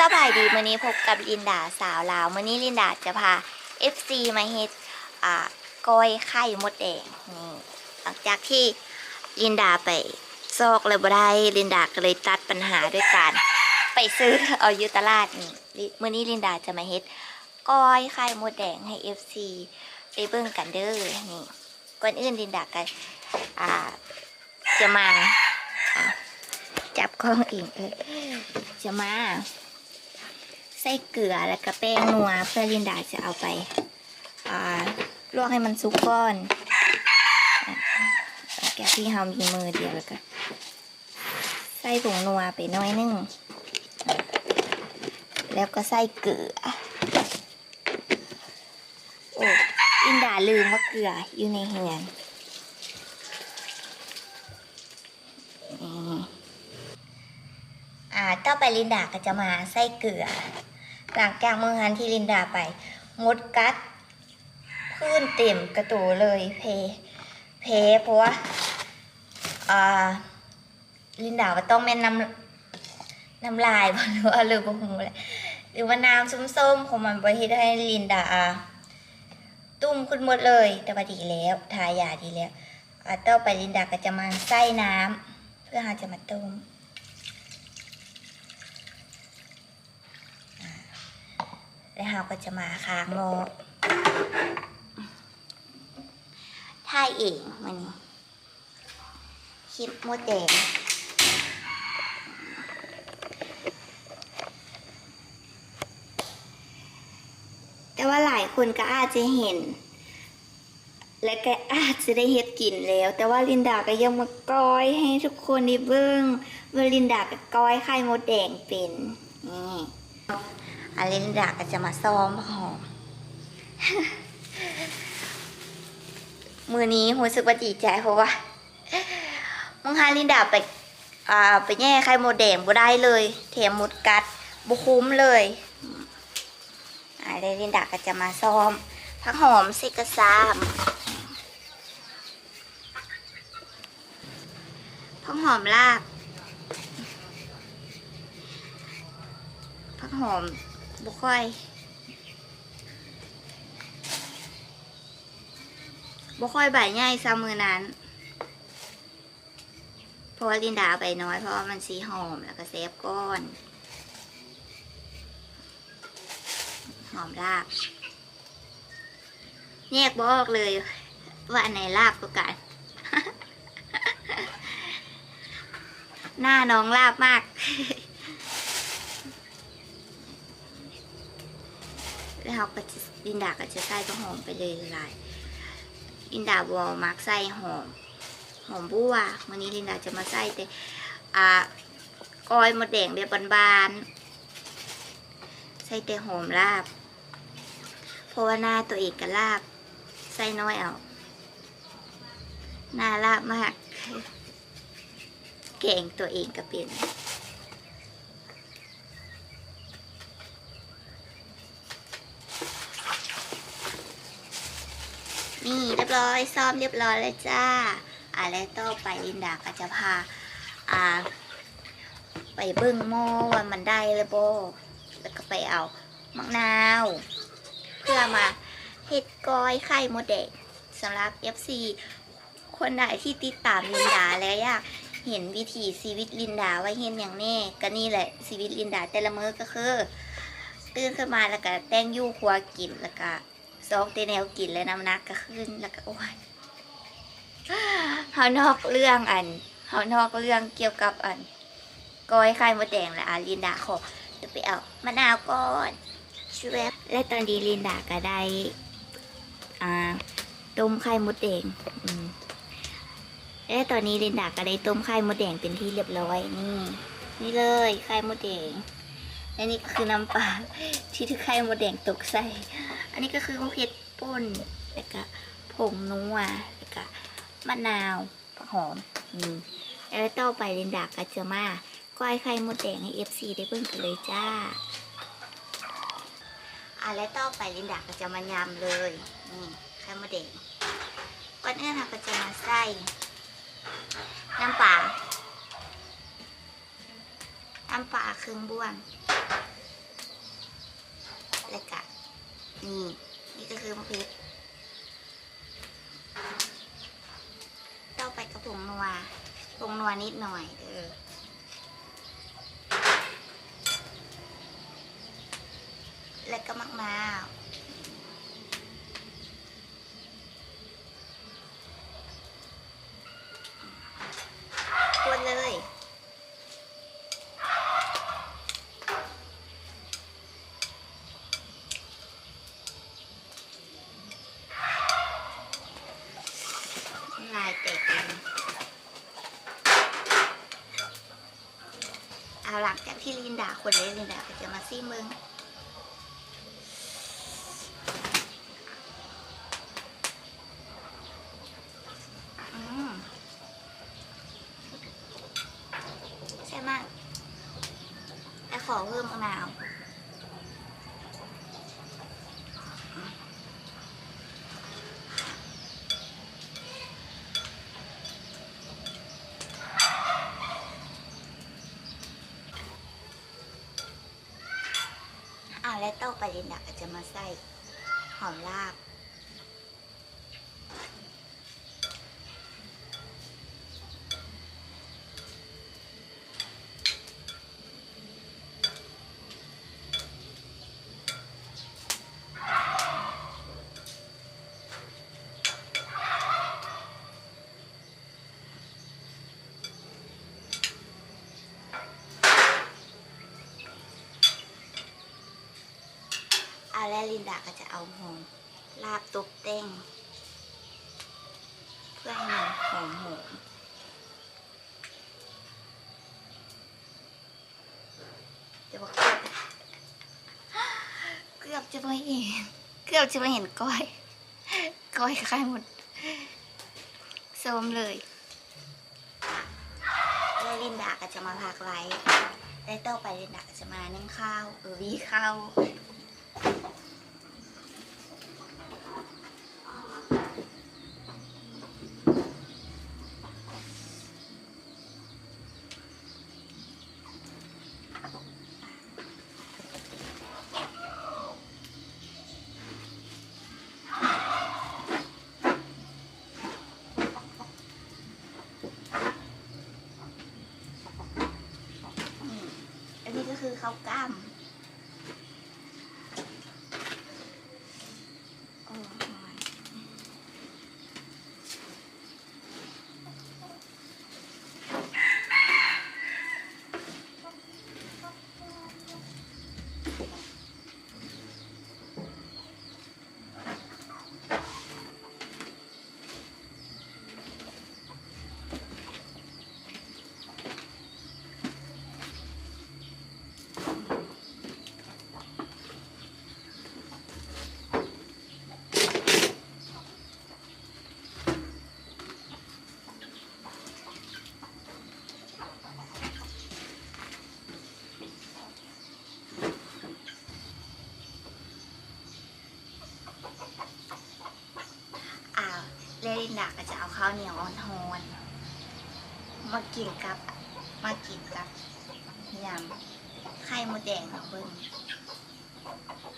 สบายดีมื้อนี้พบกับลินดาสาวลาวมื้อนี้ลินดาจะพา FC มาเฮ็ดอ่าก้อยไข่มดแดงนี่หลังจากที่ลินดาไปซอกเลยบ่ได้ลินดาก็เลยตัดปัญหาด้วยการไปซื้อเอาอยู่ตลาดนี่ลิมื้อนี้ลินดาจะมาเฮ็ดก้อยไข่มดแดงให้ FC ไปเบิ่งกันเด้อนี่ก่อนอื่นลินดาก็อ่าจะมาจับกล้องเองเออจะมา ใส่เกลือแล้วก็แป้งนัวเพื่อลินดาจะเอาไปลวกให้มันสุกก่อนแกะที่เฮามีมือเดียวแล้วก็ใส่ผงนัวไปน้อยนึง แล้วก็ใส่เกลือ โอ้ลินดาลืมว่าเกลืออยู่ในเฮือนนี่อ่าต่อไปลินดาก็จะมาใส่เกลือ หลังจากเมื่อหันที่ลินดาไปงดกัดพื้นเต็มกระตูเลยเพ เพเพราะว่าอ่าลินดาว่าต้องแม่นน้ำน้ำลายบ่หรือว่าหรือบ่ฮู้เลยหรือว่าน้ำส้มๆของมันบ่เฮ็ดให้ลินดาตุ้มขึ้นหมดเลย แต่ว่าดีแล้วทายาดีแล้วอาต่อไปลินดาก็จะมาใส่น้ำเพื่อหาจะมาต้ม แล้วเราก็จะมาค้างโมท่ายเองมันคลิปมดแดงแต่ว่าหลายคนก็อาจจะเห็น และก็อาจจะได้เฮ็ดกินแล้ว แต่ว่าลินดาก็ยังมาก้อยให้ทุกคนได้เบิ่งว่าลินดาก็ก้อยไข่มดแดงเป็นนี่ อาลินดาก็จะมาซ้อมหอม มือนี้รู้สึกว่าดีใจเพราะว่ามึงฮาลินดาไปอ่าไปแย่ไข่โมดแดงบ่ได้เลยแถมหมดกัดบุคุ้มเลยอ่าลินดาก็จะมาซ้อมผักหอมซิกซามผักหอมลาบผักหอม บุค่อยบุค่อยใบใหญ่ซามือนั้นเพราะว่าลินดาใบน้อยเพราะว่ามันสีหอมแล้วก็เซฟก้อน หอมลาบแยกบอกเลย ว่าอันไหนลาบกว่ากัน หน้าน้องลาบมาก แล้วเราก็จะลินดาก็จะใส่ก็หอมไปเลยละลายลินดาบอมักใส่หอม หอมบัววันนี้ลินดาจะมาใส่แต่อ่ากอยมดแดงแบบบานๆ ใส่แต่หอมลาบ เพราะว่าหน้าตัวเองก็ลาบ ใส่น้อยเอา หน้าลาบมากแกงตัวเองก็เป็น นี่เรียบร้อยซ้อมเรียบร้อยแล้วจ้าอะแล้วต่อไปลินดาก็จะพาอ่าไปเบิ้งหม้อว่ามันได้เลยโบแล้วก็ไปเอามะนาว เพื่อมาเห็ดก้อยไข่มดแดงสำหรับ FC คนไหนที่ติดตามลินดาแล้วอยากเห็นวิถีชีวิตลินดาว่าเห็นอย่างแน่ก็นี่แหละชีวิตลินดาแต่ละมื้อก็คือ ตื่นขึ้นมาแล้วก็แต่งยู่ครัวกินแล้วก็ ซอกเตแนวกินแล้วน้ำหนักก็ขึ้นแล้วก็อ้วนเขานอกเรื่องอันเขานอกเรื่องเกี่ยวกับอันก้อยไข่มดแดงและอาลินดาขอจะไปเอามะนาวก่อนช่วยและตอนนี้ลินดาก็ได้อ่าต้มไข่มดแดงอืมและตอนนี้ลินดาก็ได้ต้มไข่มดแดงเป็นที่เรียบร้อยนี่นี่เลยไข่มดแดง และนี่ก็คือน้ำปลาที่ที่ไข่มดแดงตกใส่ อันนี้ก็คือมะเขือป่นแล้วก็ผงนัวแล้วก็มะนาวหอมอืมแล้วต่อไปลินดาก็จมาก้อยไข่มดแดงให้เอฟซีได้เบิ่งกันเลยจ้าอะและต่อไปลินดาก็จะมายำเลยนี่ไข่มดแดงก่อนอื่นเราก็จะมาใส่น้ำปลาน้ำปลาครึ่งบ้วน แล้วก็นี่นี่ก็คือมะพริกต่อไปกระผงนัวผงนัวนิดหน่อยเออแล้วก็มะนาวคนเลย ลายเตะกันเอาหลังจากที่ลินดา คนเลยลินดาก็จะมาซี่มึงอืมใช่มากแต่ขอเพิ่มมะนาว และต่อไปลินดาก็จะมาใส่หอมลาบ ล้วลินดาก็จะเอาหอมลาบตกแต่งเพื่อให้มันหอมหอมจะบอกเกือบจะไม่เห็น เกือบจะไม่เห็นก้อย ก้อยคล้ายหมดโซมเลยแล้วลินดาก็จะมาพักไว้แล้วต่อไปลินดาก็จะมานึ่งข้าวเออวีข้าว คือข้าวกล้ามโอ้ยอ้าวเลลิน ดาก็จะเอาข้าวเหนียวอ่อนๆมากินกับมากินกับยำไข่มดแดงของเบิ้ง